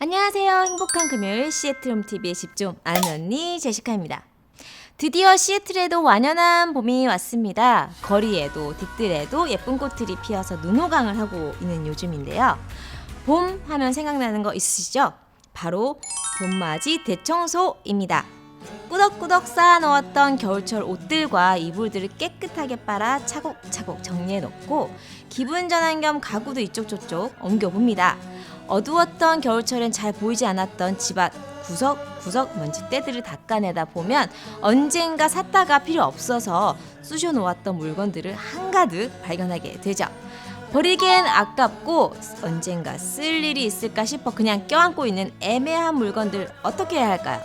안녕하세요. 행복한 금요일 시애틀 홈TV의 집중 아는 언니 제시카입니다. 드디어 시애틀에도 완연한 봄이 왔습니다. 거리에도 뒷뜰에도 예쁜 꽃들이 피어서 눈호강을 하고 있는 요즘인데요. 봄 하면 생각나는 거 있으시죠? 바로 봄맞이 대청소입니다. 꾸덕꾸덕 쌓아놓았던 겨울철 옷들과 이불들을 깨끗하게 빨아 차곡차곡 정리해 놓고 기분 전환 겸 가구도 이쪽 저쪽 옮겨봅니다. 어두웠던 겨울철엔 잘 보이지 않았던 집 앞 구석구석 먼지때들을 닦아내다 보면 언젠가 샀다가 필요 없어서 쑤셔놓았던 물건들을 한가득 발견하게 되죠. 버리기엔 아깝고 언젠가 쓸 일이 있을까 싶어 그냥 껴안고 있는 애매한 물건들 어떻게 해야 할까요?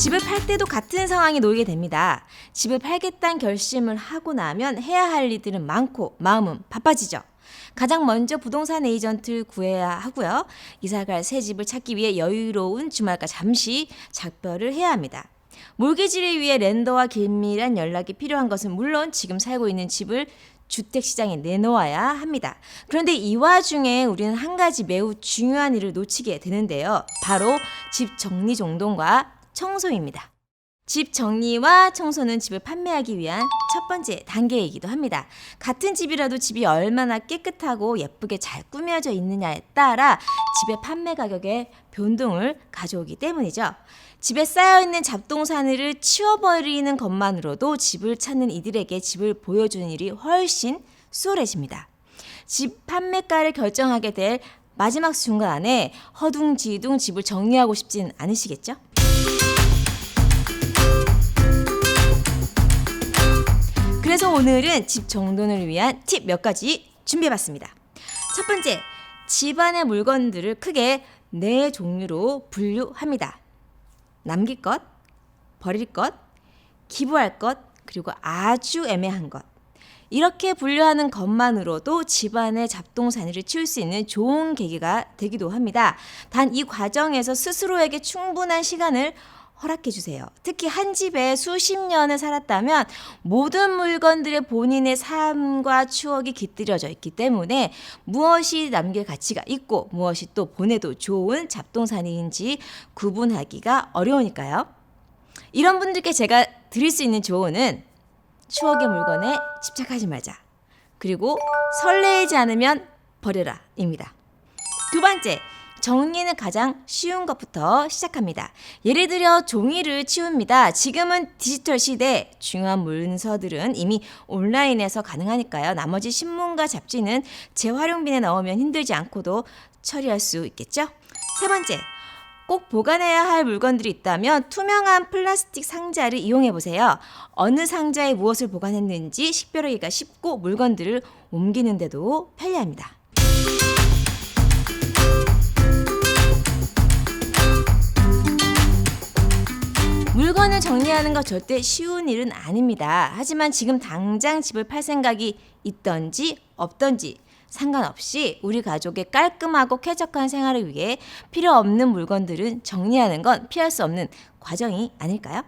집을 팔 때도 같은 상황이 놓이게 됩니다. 집을 팔겠다는 결심을 하고 나면 해야 할 일들은 많고 마음은 바빠지죠. 가장 먼저 부동산 에이전트를 구해야 하고요. 이사 갈 새 집을 찾기 위해 여유로운 주말과 잠시 작별을 해야 합니다. 몰개지를 위해 랜더와 긴밀한 연락이 필요한 것은 물론 지금 살고 있는 집을 주택 시장에 내놓아야 합니다. 그런데 이 와중에 우리는 한 가지 매우 중요한 일을 놓치게 되는데요. 바로 집 정리정돈과 청소입니다. 집 정리와 청소는 집을 판매하기 위한 첫 번째 단계이기도 합니다. 같은 집이라도 집이 얼마나 깨끗하고 예쁘게 잘 꾸며져 있느냐에 따라 집의 판매 가격에 변동을 가져오기 때문이죠. 집에 쌓여있는 잡동사니를 치워버리는 것만으로도 집을 찾는 이들에게 집을 보여주는 일이 훨씬 수월해집니다. 집 판매가를 결정하게 될 마지막 순간에 허둥지둥 집을 정리하고 싶진 않으시겠죠? 그래서 오늘은 집 정돈을 위한 팁 몇 가지 준비해봤습니다. 첫 번째, 집안의 물건들을 크게 네 종류로 분류합니다. 남길 것, 버릴 것, 기부할 것, 그리고 아주 애매한 것. 이렇게 분류하는 것만으로도 집안의 잡동사니를 치울 수 있는 좋은 계기가 되기도 합니다. 단 이 과정에서 스스로에게 충분한 시간을 허락해 주세요. 특히 한 집에 수십 년을 살았다면 모든 물건들의 본인의 삶과 추억이 깃들여져 있기 때문에 무엇이 남길 가치가 있고 무엇이 또 보내도 좋은 잡동사니인지 구분하기가 어려우니까요. 이런 분들께 제가 드릴 수 있는 조언은 추억의 물건에 집착하지 말자. 그리고 설레지 않으면 버려라. 입니다. 두 번째, 정리는 가장 쉬운 것부터 시작합니다. 예를 들어 종이를 치웁니다. 지금은 디지털 시대 중요한 문서들은 이미 온라인에서 가능하니까요. 나머지 신문과 잡지는 재활용빈에 넣으면 힘들지 않고도 처리할 수 있겠죠. 세 번째, 꼭 보관해야 할 물건들이 있다면 투명한 플라스틱 상자를 이용해 보세요. 어느 상자에 무엇을 보관했는지 식별하기가 쉽고 물건들을 옮기는데도 편리합니다. 물건을 정리하는 거 절대 쉬운 일은 아닙니다. 하지만 지금 당장 집을 팔 생각이 있던지 없던지 상관없이 우리 가족의 깔끔하고 쾌적한 생활을 위해 필요 없는 물건들은 정리하는 건 피할 수 없는 과정이 아닐까요?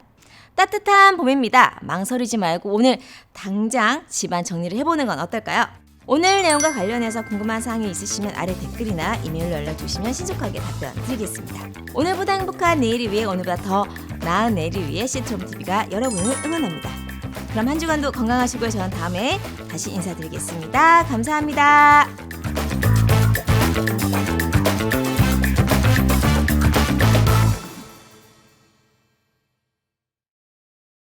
따뜻한 봄입니다. 망설이지 말고 오늘 당장 집안 정리를 해보는 건 어떨까요? 오늘 내용과 관련해서 궁금한 사항이 있으시면 아래 댓글이나 이메일로 연락 주시면 신속하게 답변 드리겠습니다. 오늘보다 행복한 내일을 위해 오늘보다 더 나은 내일을 위해 시트롬 TV가 여러분을 응원합니다. 그럼 한 주간도 건강하시고요. 저는 다음에 다시 인사드리겠습니다. 감사합니다.